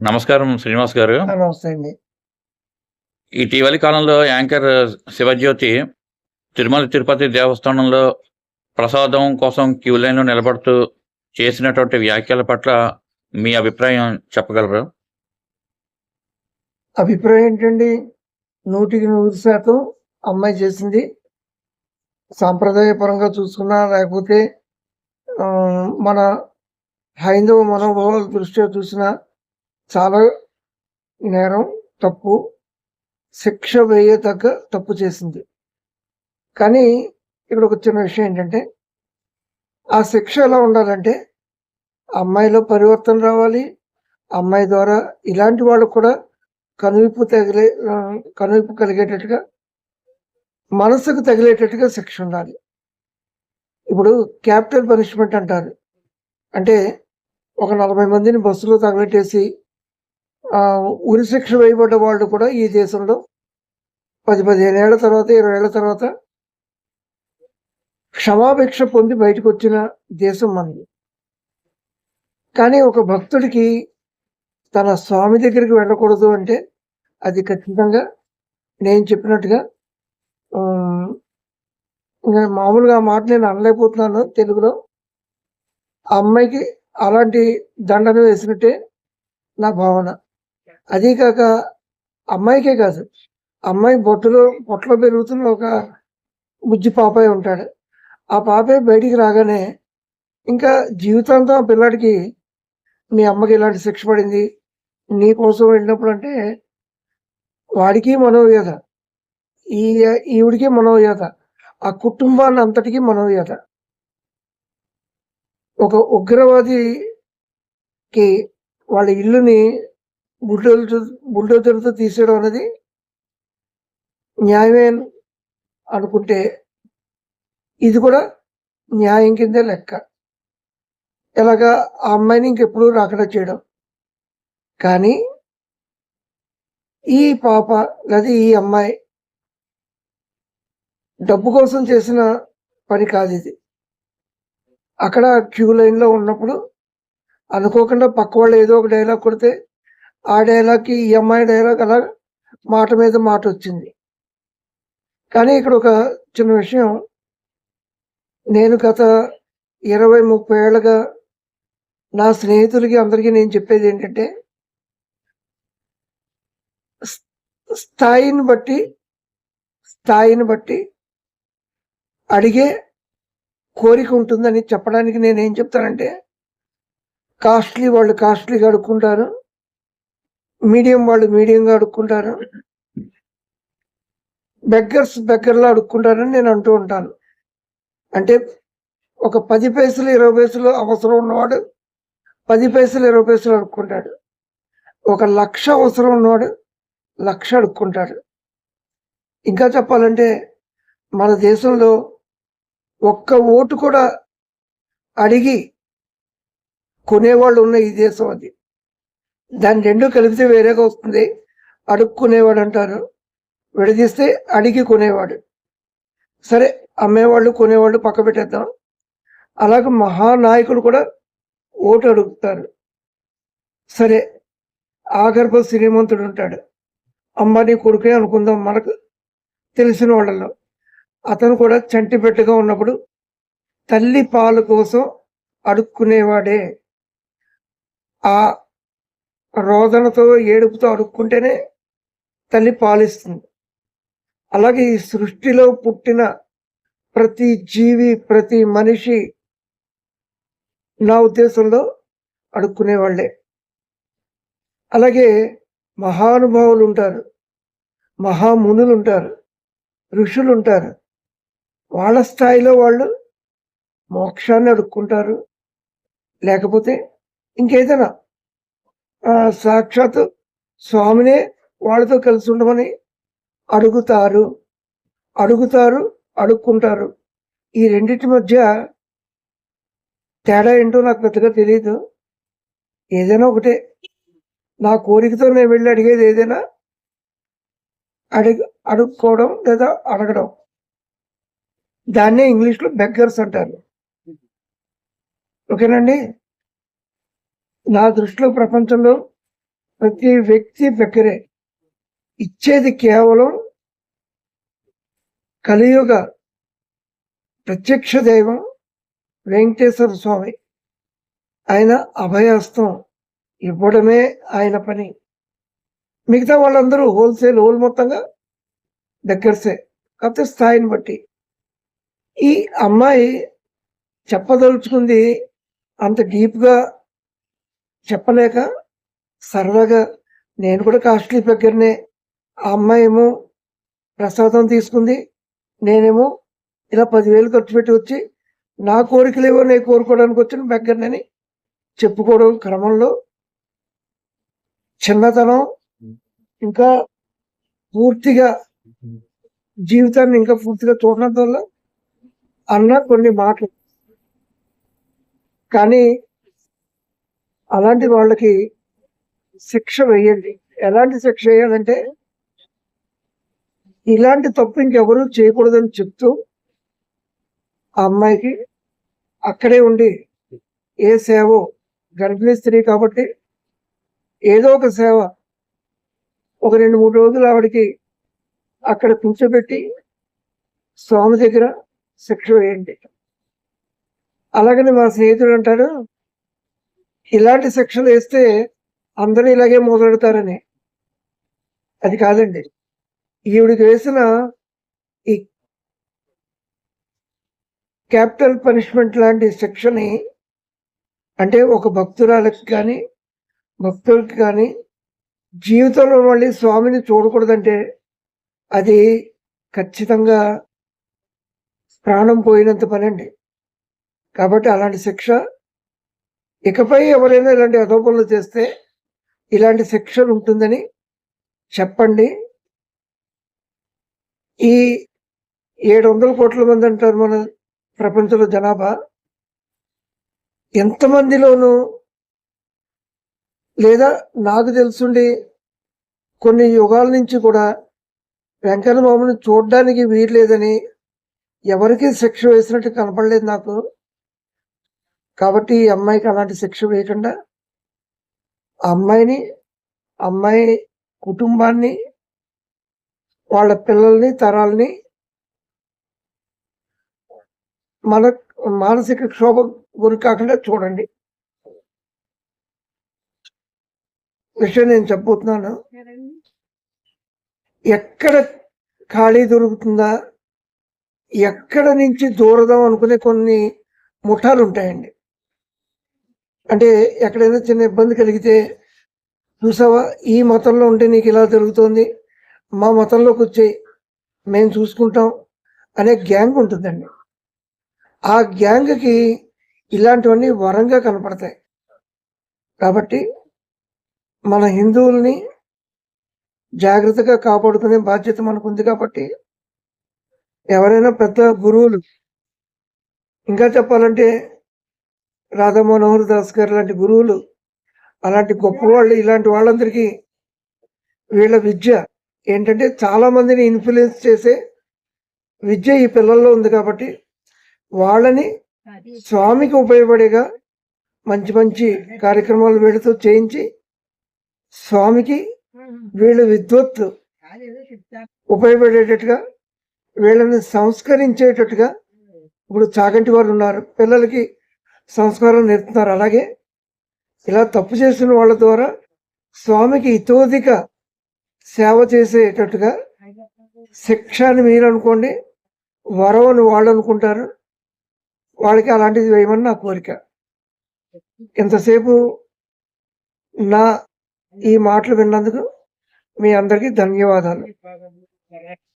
నమస్కారం శ్రీనివాస్ గారు. నమస్తే అండి. ఇటీవలి కాలంలో యాంకర్ శివజ్యోతి తిరుమల తిరుపతి దేవస్థానంలో ప్రసాదం కోసం క్యూ లైన్లో నిలబడుతూ చేసినటువంటి వ్యాఖ్యల పట్ల మీ అభిప్రాయం చెప్పగలరు? అభిప్రాయం ఏంటండి? నూటికి నూరు శాతం అమ్మాయి చేసింది. సాంప్రదాయపరంగా చూసుకున్నా లేకపోతే మన హైందవ మనోభావాల దృష్ట్యా చూసినా చాలా నేరం తప్పు శిక్ష వేయతగ్గ తప్పు చేసింది. కానీ ఇక్కడ ఒక చిన్న విషయం ఏంటంటే ఆ శిక్ష ఎలా ఉండాలంటే అమ్మాయిలో పరివర్తన రావాలి అమ్మాయి ద్వారా ఇలాంటి వాళ్ళు కూడా కనువిప్పు తగిలే ఆ, కనువిప్పు కలిగేటట్టుగా మనసుకు తగిలేటట్టుగా శిక్ష ఉండాలి. ఇప్పుడు క్యాపిటల్ పనిష్మెంట్ అంటారు. అంటే ఒక నలభై మందిని బస్సులో తగలెట్టేసి ఉరిశిక్ష ఉరి శిక్ష వేయబడ్డ వాళ్ళు కూడా ఈ దేశంలో పది పదిహేను ఏళ్ళ తర్వాత ఇరవై ఏళ్ళ తర్వాత క్షమాభిక్ష పొంది బయటకు వచ్చిన దేశం మనది. కానీ ఒక భక్తుడికి తన స్వామి దగ్గరికి వెళ్ళకూడదు అంటే అది ఖచ్చితంగా నేను చెప్పినట్టుగా మామూలుగా ఆ మాట నేను అనలేకపోతున్నాను తెలుగులో. ఆ అమ్మాయికి అలాంటి దండన వేసినట్టే నా భావన. అదీ కాక అమ్మాయికే కాదు. అమ్మాయి బొట్టులో పొట్టలో పెరుగుతున్న ఒక బుజ్జి పాపాయి ఉంటాడు. ఆ పాపాయి బయటికి రాగానే ఇంకా జీవితాంతం ఆ పిల్లాడికి మీ అమ్మకి ఇలాంటి శిక్ష పడింది? నీ కోసం వెళ్ళినప్పుడు అంటే వాడికి మనోవ్యత ఈ ఈవిడికి మనోవ్యత ఆ కుటుంబాన్ని అంతటికీ మనోవ్యత ఒక ఉగ్రవాదికి వాళ్ళ ఇల్లుని బుల్డోజర్ బుల్డోజర్తో తీసేయడం అనేది న్యాయమే అనుకుంటే ఇది కూడా న్యాయం కిందే లెక్క. ఎలాగా ఆ అమ్మాయిని ఇంకెప్పుడు రాకుండా చేయడం. కానీ ఈ పాప లేదా ఈ అమ్మాయి డబ్బు కోసం చేసిన పని కాదు ఇది. అక్కడ క్యూ లైన్లో ఉన్నప్పుడు అనుకోకుండా పక్క వాళ్ళు ఏదో ఒక డైలాగ్ కొడితే ఆ డైలాగ్కి ఈ అమ్మాయి డైలాగ్ అలా మాట మీద మాట వచ్చింది. కానీ ఇక్కడ ఒక చిన్న విషయం. నేను గత ఇరవై ముప్పై ఏళ్ళగా నా స్నేహితులకి అందరికీ నేను చెప్పేది ఏంటంటే స్థాయిని బట్టి స్థాయిని బట్టి అడిగే కోరిక ఉంటుందని చెప్పడానికి నేను ఏం చెప్తానంటే కాస్ట్లీ వాళ్ళు కాస్ట్లీగా అడుక్కుంటారు. మీడియం వాళ్ళు మీడియంగా అడుక్కుంటారు? బెగ్గర్స్ బెగ్గర్లో అడుక్కుంటారని నేను అంటూ ఉంటాను. అంటే ఒక పది పైసలు ఇరవై పైసలు అవసరం ఉన్నవాడు పది పైసలు ఇరవై పైసలు అడుక్కుంటాడు. ఒక లక్ష అవసరం ఉన్నవాడు లక్ష అడుక్కుంటాడు. ఇంకా చెప్పాలంటే మన దేశంలో ఒక్క ఓటు కూడా అడిగి కొనేవాళ్ళు ఉన్న ఈ దేశం అది. దాన్ని రెండు కలిపితే వేరేగా వస్తుంది. అడుక్కునేవాడు అంటారు విడదీస్తే అడిగి కొనేవాడు. సరే అమ్మేవాళ్ళు కొనేవాళ్ళు పక్క పెట్టేద్దాం. అలాగే మహానాయకులు కూడా ఓటు అడుగుతారు. సరే ఆగర్భ శ్రీమంతుడు ఉంటాడు. అంబానీ కొడుకే అనుకుందాం మనకు తెలిసిన వాళ్ళలో. అతను కూడా చంటి బిడ్డగా ఉన్నప్పుడు తల్లి పాలు కోసం అడుక్కునేవాడే. ఆ రోదనతో ఏడుపుతో అడుక్కుంటేనే తల్లి పాలిస్తుంది. అలాగే ఈ సృష్టిలో పుట్టిన ప్రతి జీవి ప్రతి మనిషి నా ఉద్దేశంలో అడుక్కునేవాళ్ళే అలాగే మహానుభావులు ఉంటారు మహామునులు ఉంటారు ఋషులు ఉంటారు వాళ్ళ స్థాయిలో వాళ్ళు మోక్షాన్ని అడుక్కుంటారు. లేకపోతే ఇంకేదైనా సాక్షాత్ స్వామినే వాళ్ళతో కలిసి ఉండమని అడుగుతారు. అడుగుతారు అడుక్కుంటారు. ఈ రెండింటి మధ్య తేడా ఏంటో నాకు పెద్దగా తెలియదు ఏదైనా ఒకటే. నా కోరికతో నేను వెళ్ళి అడిగేది ఏదైనా అడిగి అడుక్కోవడం లేదా అడగడం. దాన్నే ఇంగ్లీష్లో బెగ్గర్స్ అంటారు. ఓకేనండి? నా దృష్టిలో ప్రపంచంలో ప్రతి వ్యక్తి దగ్గరే ఇచ్చేది కేవలం కలియుగ ప్రత్యక్ష దైవం వెంకటేశ్వర స్వామి. ఆయన అభయహస్తం ఇవ్వడమే ఆయన పని. మిగతా వాళ్ళందరూ హోల్సేల్ హోల్ మొత్తంగా దగ్గరసే. కాకపోతే స్థాయిని బట్టి. ఈ అమ్మాయి చెప్పదలుచుకుంది అంత డీప్గా చెప్పలేక సరదాగా నేను కూడా కాస్ట్లీ దగ్గరనే ఆ అమ్మాయి ఏమో ప్రసాదం తీసుకుంది నేనేమో ఇలా పదివేలు ఖర్చు పెట్టి వచ్చి నా కోరికలేవో నేను కోరుకోవడానికి వచ్చిన దగ్గరనని చెప్పుకోవడం క్రమంలో చిన్నతనం ఇంకా పూర్తిగా జీవితాన్ని ఇంకా పూర్తిగా చూడడం వల్ల అన్న కొన్ని మాటలు. కానీ అలాంటి వాళ్ళకి శిక్ష వేయండి. ఎలాంటి శిక్ష వేయాలంటే ఇలాంటి తప్పు ఇంకెవరూ చేయకూడదని చెప్తూ ఆ అమ్మాయికి అక్కడే ఉండి ఏ సేవో గర్భిణీ స్త్రీ కాబట్టి ఏదో ఒక సేవ ఒక రెండు మూడు రోజులు ఆవిడకి అక్కడ కూర్చోబెట్టి స్వామి దగ్గర శిక్ష వేయండి. అలాగని మా స్నేహితుడు అంటాడు ఇలాంటి శిక్షలు వేస్తే అందరూ ఇలాగే మొదలెడతారని. అది కాదండి. ఈవిడికి వేసిన ఈ క్యాపిటల్ పనిష్మెంట్ లాంటి శిక్షని అంటే ఒక భక్తురాలకి కానీ భక్తులకి కానీ జీవితంలో మళ్ళీ స్వామిని చూడకూడదంటే అది ఖచ్చితంగా ప్రాణం పోయినంత పని అండి కాబట్టి అలాంటి శిక్ష ఇకపై ఎవరైనా ఇలాంటి అదోపనలు చేస్తే ఇలాంటి శిక్ష ఉంటుందని చెప్పండి. ఈ ఏడు వందల కోట్ల మంది అంటారు మన ప్రపంచంలో జనాభా. ఎంతమందిలోనూ లేదా నాకు తెలుసుండి కొన్ని యుగాల నుంచి కూడా వెంకన్న బాబుని చూడడానికి వీల్లేదని ఎవరికి శిక్ష వేసినట్టు కనపడలేదు నాకు. కాబట్టి ఈ అమ్మాయికి అలాంటి శిక్ష వేయకుండా అమ్మాయిని అమ్మాయి కుటుంబాన్ని వాళ్ళ పిల్లల్ని తరాల్ని మన మానసిక క్షోభ గురి కాకుండా చూడండి. విషయం నేను చెప్పబోతున్నాను. ఎక్కడ ఖాళీ దొరుకుతుందా? ఎక్కడ నుంచి దూరదాం అనుకునే కొన్ని ముఠాలు ఉంటాయండి అంటే ఎక్కడైనా చిన్న ఇబ్బంది కలిగితే చూసావా? ఈ మతంలో ఉంటే నీకు ఇలా జరుగుతుంది. మా మతంలోకి వచ్చేయి మేము చూసుకుంటాం అనే గ్యాంగ్ ఉంటుందండి. ఆ గ్యాంగ్కి ఇలాంటివన్నీ వరంగా కనపడతాయి. కాబట్టి మన హిందువుల్ని జాగ్రత్తగా కాపాడుకునే బాధ్యత మనకుంది కాబట్టి ఎవరైనా పెద్ద గురువులు ఇంకా చెప్పాలంటే రాధా మనోహర్ దాస్ గారు లాంటి గురువులు అలాంటి గొప్ప వాళ్ళు ఇలాంటి వాళ్ళందరికీ వీళ్ళ విద్య ఏంటంటే చాలా మందిని ఇన్ఫ్లుయెన్స్ చేసే విద్య ఈ పిల్లల్లో ఉంది కాబట్టి వాళ్ళని స్వామికి ఉపయోగపడేగా మంచి మంచి కార్యక్రమాలు వీళ్ళతో చేయించి స్వామికి వీళ్ళు విద్వత్ ఉపయోగపడేటట్టుగా వీళ్ళని సంస్కరించేటట్టుగా ఇప్పుడు చాగంటి వారు ఉన్నారు. పిల్లలకి సంస్కారం నేర్పుతున్నారు. అలాగే ఇలా తప్పు చేసిన వాళ్ళ ద్వారా స్వామికి ఇతోధిక సేవ చేసేటట్టుగా శిక్ష అని మీరు అనుకోండి వరం అని వాళ్ళు అనుకుంటారు. వాళ్ళకి అలాంటిది వేయమని నా కోరిక. ఇంతసేపు నా ఈ మాటలు విన్నందుకు మీ అందరికీ ధన్యవాదాలు.